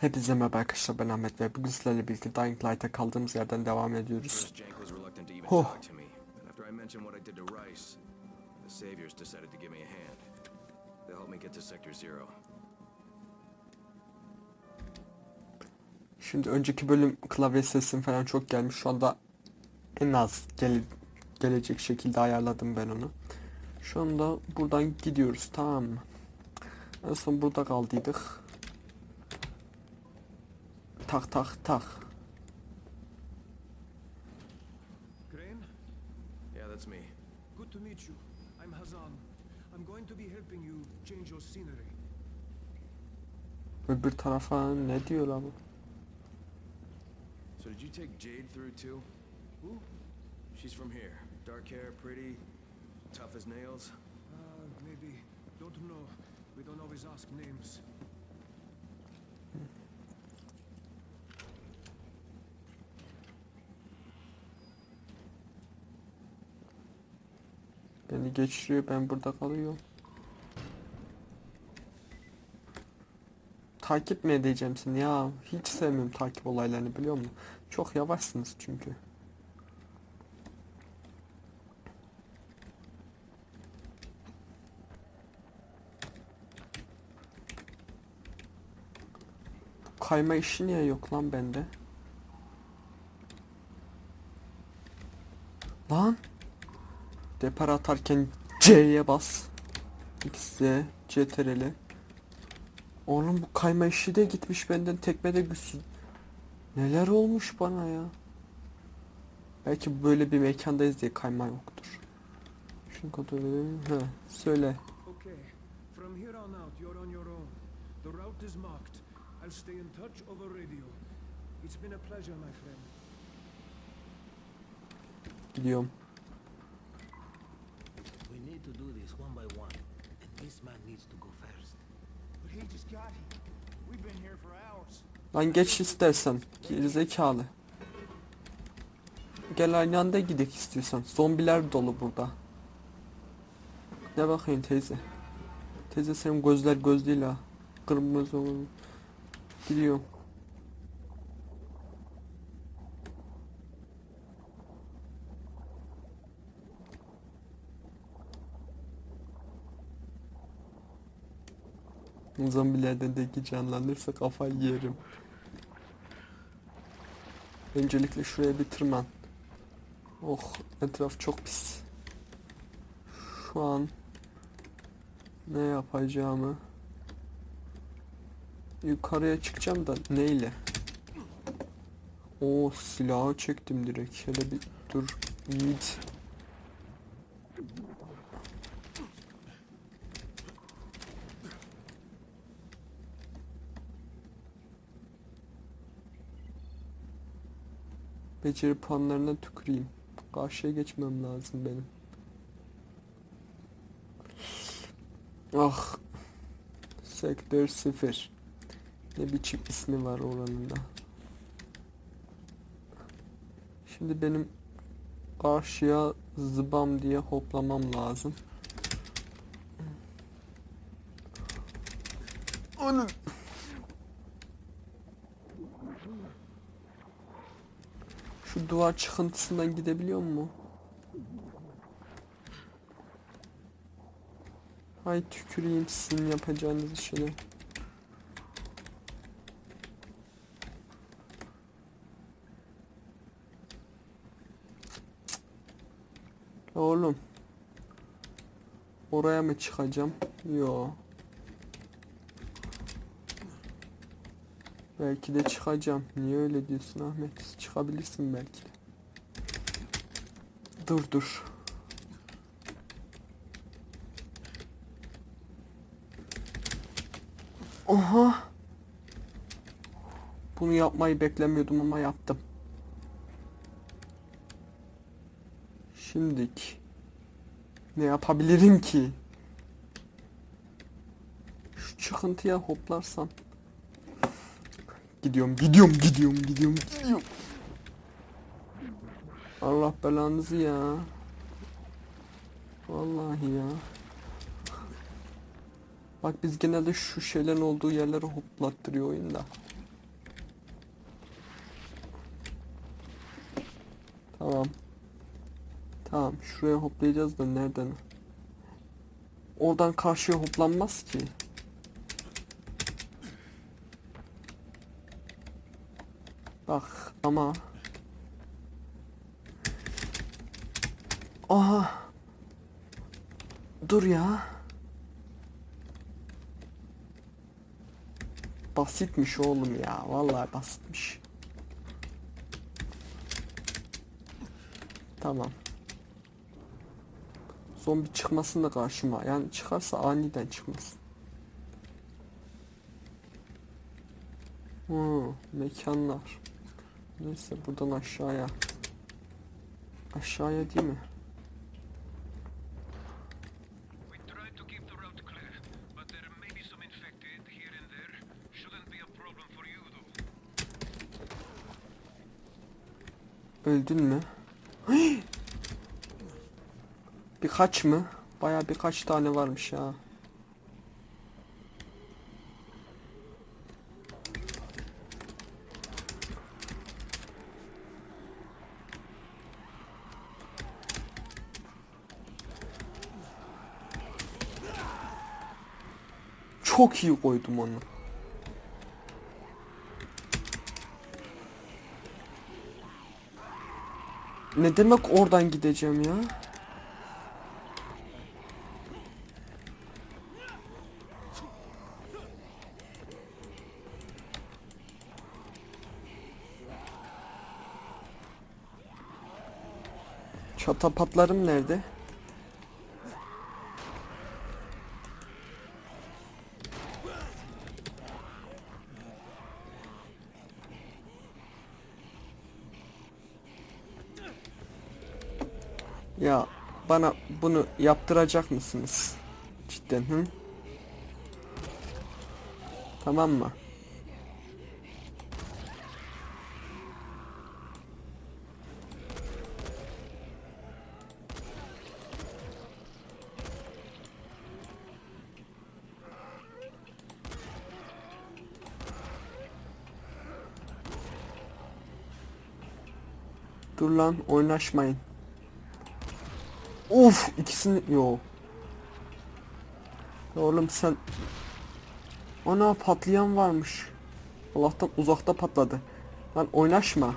Hepinize merhaba arkadaşlar ben Ahmet ve bugün sizlerle birlikte Dying Light'a kaldığımız yerden devam ediyoruz. Oh. Şimdi önceki bölüm klavye sesim falan çok gelmiş. Şu anda en az gele- gelecek şekilde ayarladım ben onu. Şu anda buradan gidiyoruz tamam mı? En son burada kaldıydık. Tak tak tak. Crane, Yeah, that's me. good to meet you. I'm Hazan. I'm going to be helping you change your scenery. Öbür tarafa ne diyor lan bu? So did you take Jade through too? Who? She's from here. Dark hair, pretty, tough as nails. Uh, maybe. Don't know. We don't always ask names. Beni geçiriyor ben burada kalıyorum. Takip mi edeceğim ya? Hiç sevmiyorum takip olaylarını biliyor musun? Çok yavaşsınız çünkü. Kayma işi niye yok lan bende? Lan! Depar atarken C'ye bas. X, Y, CTRL. Oğlum bu kayma işi de gitmiş benden tekme de güçsüz. Neler olmuş bana ya. Belki böyle bir mekandayız diye kayma yoktur. Şunu kontrol edelim. He, söyle. Gidiyorum. Need to do this one by one, and this man needs to go first. But he just got here. We've been here for hours. Lan geç istersen. Gerizekalı. Gel aynı anda gidek istiyorsan. Zombiler dolu burada. Ne bakayım teyze. Teyze senin gözler göz değil ha. Kırmızı olur. Gidiyorum. Zombilerden de iki canlanırsa kafayı yerim. Öncelikle şuraya bir tırman. Oh etraf çok pis. Şu an ne yapacağımı yukarıya çıkacağım da neyle? O silahı çektim direkt. Şöyle bir dur. Yiğit. Beceri puanlarına tüküreyim. Karşıya geçmem lazım benim. Ah. Sektör 0. Ne biçim ismi var oranın da. Şimdi benim karşıya zıbam diye hoplamam lazım. Anam. Duvar çıkıntısından gidebiliyor mu? Hay tüküreyim sizin yapacağınız işe. Oğlum. Oraya mı çıkacağım? Yo. Belki de çıkacağım. Niye öyle diyorsun Ahmet? Çıkabilirsin belki de. Dur dur. Oha. Bunu yapmayı beklemiyordum ama yaptım. Şimdik. Ne yapabilirim ki? Şu çıkıntıya hoplarsam. Gidiyorum, gidiyorum, gidiyorum, gidiyorum, gidiyorum. Allah belanızı ya. Vallahi ya. Bak biz genelde şu şeylerin olduğu yerlere hoplattırıyor oyunda. Tamam. Tamam şuraya hoplayacağız da nereden? Oradan karşıya hoplanmaz ki. Bak ama. Aha. Dur ya. Basitmiş oğlum ya vallahi basitmiş. Tamam. Zombi çıkmasın da karşıma. Yani çıkarsa aniden çıkmasın. Hmm, mekanlar. Neyse buradan aşağıya. Aşağıya değil mi? Öldün mü? Hıy! Birkaç mı? Baya birkaç tane varmış ya. Çok iyi koydum onu. Ne demek oradan gideceğim ya? Çatapatlarım nerede? Ya bana bunu yaptıracak mısınız? Cidden hı? Tamam mı? Dur lan oynaşmayın. Uf ikisini yo. Ya Oğlum sen Ana patlayan varmış. Allah'tan uzakta patladı. Lan oynaşma.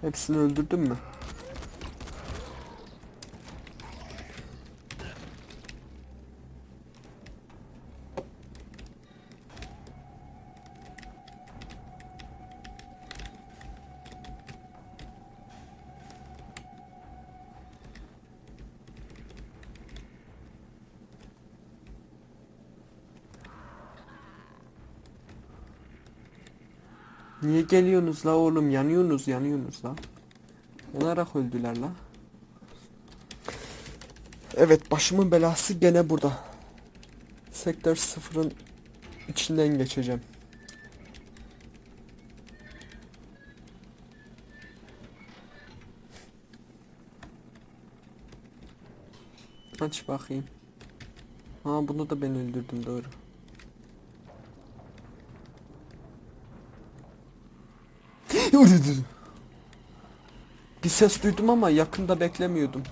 Hepsini öldürdün mü? Niye geliyorsunuz la oğlum? Yanıyorsunuz, yanıyorsunuz la. Yanarak öldüler la. Evet, başımın belası gene burada. Sektör sıfırın içinden geçeceğim. Aç bakayım. Ha bunu da ben öldürdüm doğru. Bir ses duydum ama yakında beklemiyordum.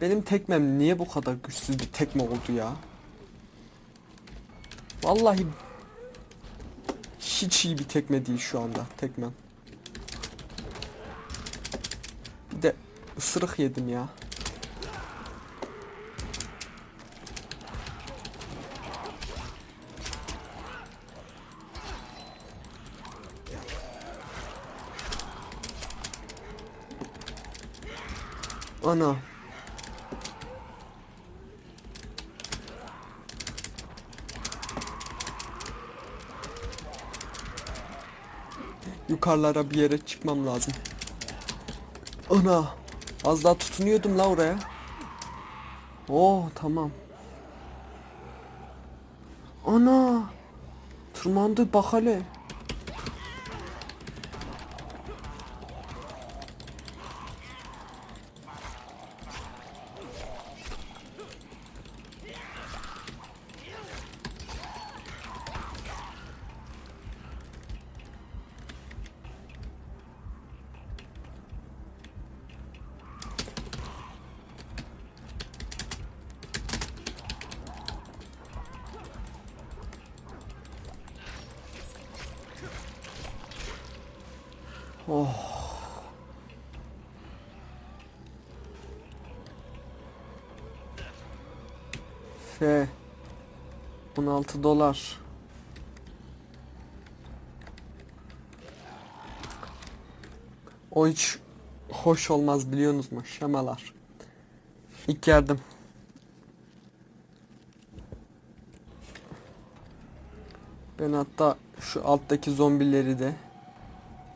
Benim tekmem niye bu kadar güçsüz bir tekme oldu ya? Vallahi hiç iyi bir tekme değil şu anda tekmem. Bir de ısırık yedim ya. Ana. Yukarılara bir yere çıkmam lazım. Ana. Az daha tutunuyordum la oraya. Oh tamam. Ana. Tırmandı bak hele. Oh. F 16 dolar. O hiç hoş olmaz biliyorsunuz mu? Şemalar. İlk yardım. Ben hatta şu alttaki zombileri de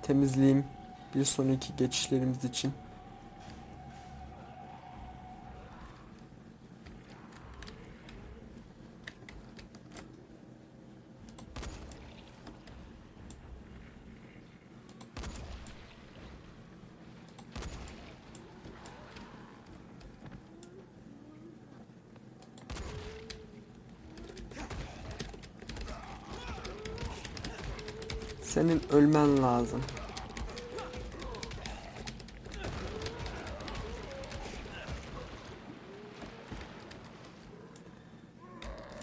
temizleyeyim bir sonraki geçişlerimiz için. Senin ölmen lazım.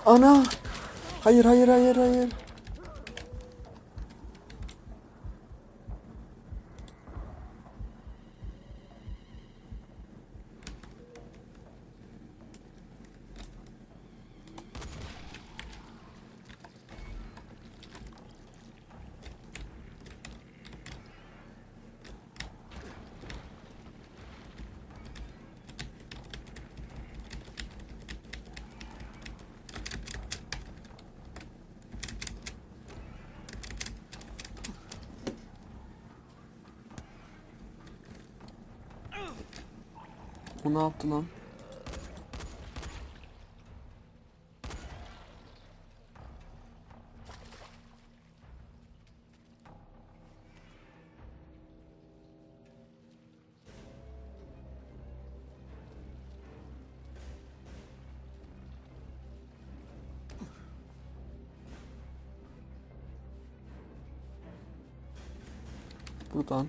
Ana! Hayır hayır hayır hayır. Bu ne yaptı lan? Buradan.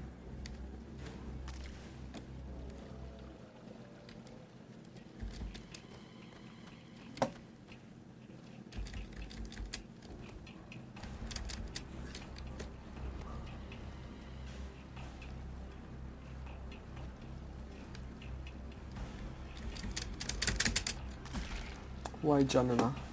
Vay canına.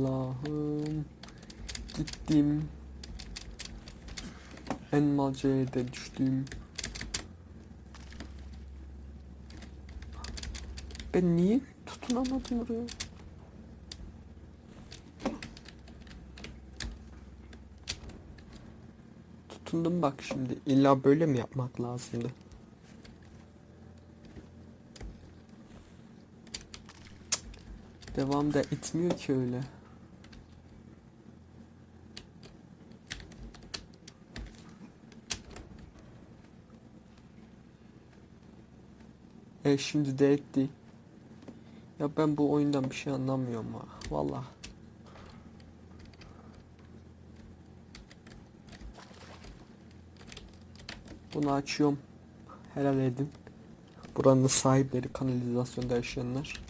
Allah'ım. Gittim. En malcaya de düştüm. Ben niye tutunamadım oraya? Tutundum bak şimdi. İlla böyle mi yapmak lazımdı? Devam da etmiyor ki öyle. E şimdi de etti. Ya ben bu oyundan bir şey anlamıyorum ha. Valla. Bunu açıyorum. Helal edin. Buranın sahipleri kanalizasyonda yaşayanlar.